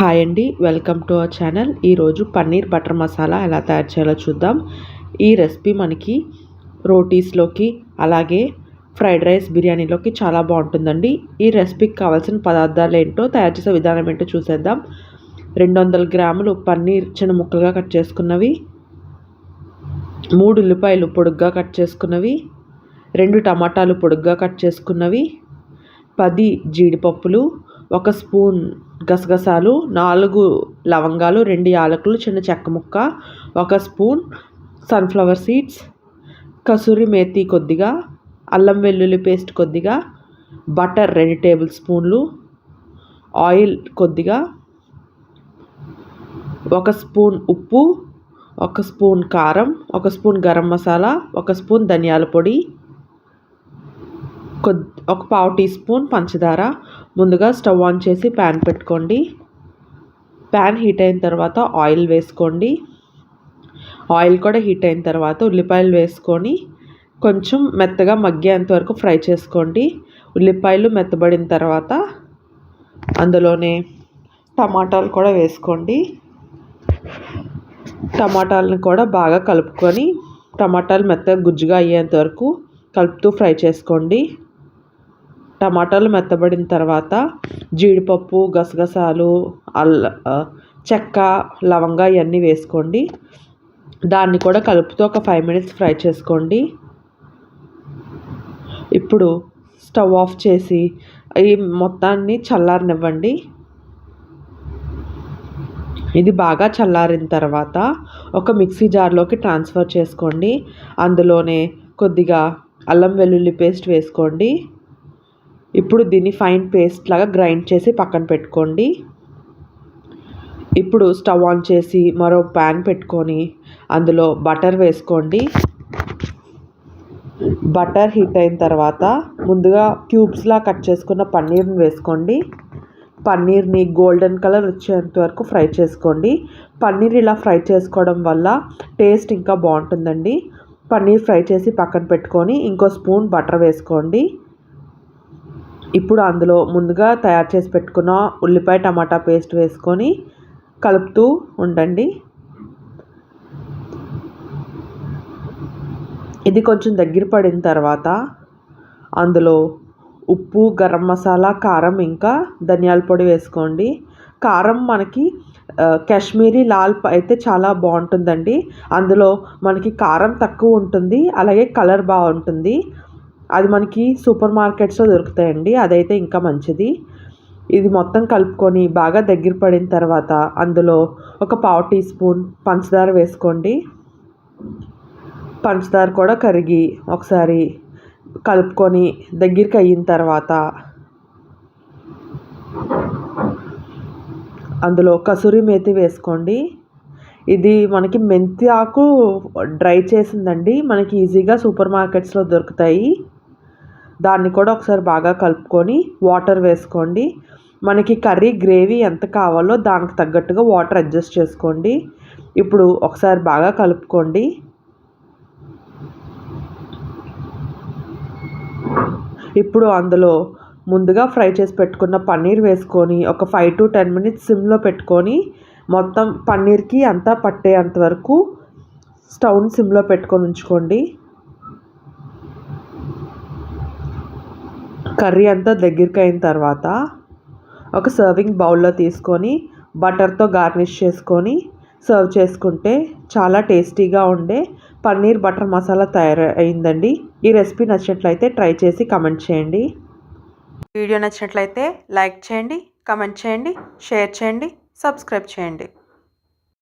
Hi అండి welcome to our channel. ఈరోజు paneer butter masala ఎలా తయారు చేయాలో చూద్దాం. ఈ రెసిపీ మనకి రోటీస్లోకి అలాగే ఫ్రైడ్ రైస్ బిర్యానీలోకి చాలా బాగుంటుందండి. ఈ రెసిపీకి కావాల్సిన పదార్థాలు ఏంటో తయారు చేసే విధానం ఏంటో చూసేద్దాం. రెండు వందల గ్రాములు పన్నీర్ చిన్న ముక్కలుగా కట్ చేసుకున్నవి. మూడు ఉల్లిపాయలు పొడుగ్గా కట్ చేసుకున్నవి. రెండు టమాటాలు పొడుగ్గా కట్ చేసుకున్నవి. పది జీడిపప్పులు ఒక స్పూన్ గసగసాలు నాలుగు లవంగాలు రెండు యాలకులు చిన్న చెక్క ముక్క ఒక spoon sunflower seeds kasuri methi కొద్దిగా అల్లం వెల్లుల్లి పేస్ట్ కొద్దిగా బటర్ రెండు టేబుల్ స్పూన్లు ఆయిల్ కొద్దిగా ఒక స్పూన్ ఉప్పు ఒక స్పూన్ కారం ఒక స్పూన్ గరం మసాలా ఒక స్పూన్ ధనియాల పొడి కొద్ది ఒక పావు టీ స్పూన్ పంచదార. ముందుగా స్టవ్ ఆన్ చేసి ప్యాన్ పెట్టుకోండి. ప్యాన్ హీట్ అయిన తర్వాత ఆయిల్ వేసుకోండి. ఆయిల్ కూడా హీట్ అయిన తర్వాత ఉల్లిపాయలు వేసుకొని కొంచెం మెత్తగా మగ్గేంత వరకు ఫ్రై చేసుకోండి. ఉల్లిపాయలు మెత్తబడిన తర్వాత అందులోనే టమాటాలు కూడా వేసుకోండి. టమాటాలను కూడా బాగా కలుపుకొని టమాటాలు మెత్తగా గుజ్జుగా అయ్యేంత వరకు కలుపుతూ ఫ్రై చేసుకోండి. టమాటాలు మెత్తబడిన తర్వాత జీడిపప్పు గసగసాలు అల్ల చెక్క లవంగా ఇవన్నీ వేసుకోండి. దాన్ని కూడా కలుపుతూ ఒక ఫైవ్ మినిట్స్ ఫ్రై చేసుకోండి. ఇప్పుడు స్టవ్ ఆఫ్ చేసి ఈ మొత్తాన్ని చల్లారనివ్వండి. ఇది బాగా చల్లారిన తర్వాత ఒక మిక్సీ జార్లోకి ట్రాన్స్ఫర్ చేసుకోండి. అందులోనే కొద్దిగా అల్లం వెల్లుల్లి పేస్ట్ వేసుకోండి. ఇప్పుడు దీన్ని ఫైన్ పేస్ట్ లాగా గ్రైండ్ చేసి పక్కన పెట్టుకోండి. ఇప్పుడు స్టవ్ ఆన్ చేసి మరో ప్యాన్ పెట్టుకొని అందులో బటర్ వేసుకోండి. బటర్ హీట్ అయిన తర్వాత ముందుగా క్యూబ్స్లా కట్ చేసుకున్న పన్నీర్ని వేసుకోండి. పన్నీర్ని గోల్డెన్ కలర్ వచ్చేంత వరకు ఫ్రై చేసుకోండి. పన్నీర్ ఇలా ఫ్రై చేసుకోవడం వల్ల టేస్ట్ ఇంకా బాగుంటుందండి. పన్నీర్ ఫ్రై చేసి పక్కన పెట్టుకొని ఇంకో స్పూన్ బటర్ వేసుకోండి. ఇప్పుడు అందులో ముందుగా తయారు చేసి పెట్టుకున్న ఉల్లిపాయ టమాటా పేస్ట్ వేసుకొని కలుపుతూ ఉండండి. ఇది కొంచెం దగ్గర పడిన తర్వాత అందులో ఉప్పు గరం మసాలా కారం ఇంకా ధనియాల పొడి వేసుకోండి. కారం మనకి కాశ్మీరీ లాల్ అయితే చాలా బాగుంటుందండి. అందులో మనకి కారం తక్కువ ఉంటుంది అలాగే కలర్ బాగుంటుంది. అది మనకి సూపర్ మార్కెట్స్లో దొరుకుతాయండి. అదైతే ఇంకా మంచిది. ఇది మొత్తం కలుపుకొని బాగా దగ్గర పడిన తర్వాత అందులో ఒక పావు టీ స్పూన్ పంచదార వేసుకోండి. పంచదార కూడా కరిగి ఒకసారి కలుపుకొని దగ్గరికి అయిన తర్వాత అందులో కసూరి మేతి వేసుకోండి. ఇది మనకి మెంతి ఆకు డ్రై చేసిందండి. మనకి ఈజీగా సూపర్ మార్కెట్స్లో దొరుకుతాయి. దాన్ని కూడా ఒకసారి బాగా కలుపుకొని వాటర్ వేసుకోండి. మనకి కర్రీ గ్రేవీ ఎంత కావాలో దానికి తగ్గట్టుగా వాటర్ అడ్జస్ట్ చేసుకోండి. ఇప్పుడు ఒకసారి బాగా కలుపుకోండి. ఇప్పుడు అందులో ముందుగా ఫ్రై చేసి పెట్టుకున్న పన్నీర్ వేసుకొని ఒక ఫైవ్ టు టెన్ మినిట్స్ సిమ్లో పెట్టుకొని మొత్తం పన్నీర్కి అంతా పట్టేంత వరకు స్టవ్ని సిమ్లో పెట్టుకొని ఉంచుకోండి. కర్రీ అంతా దగ్గరికి అయిన తర్వాత ఒక సర్వింగ్ బౌల్లో తీసుకొని బటర్తో గార్నిష్ చేసుకొని సర్వ్ చేసుకుంటే చాలా టేస్టీగా ఉండే పన్నీర్ బటర్ మసాలా తయారైందండి. ఈ రెసిపీ నచ్చినట్లయితే ట్రై చేసి కమెంట్ చేయండి. వీడియో నచ్చినట్లయితే లైక్ చేయండి కమెంట్ చేయండి షేర్ చేయండి సబ్స్క్రైబ్ చేయండి.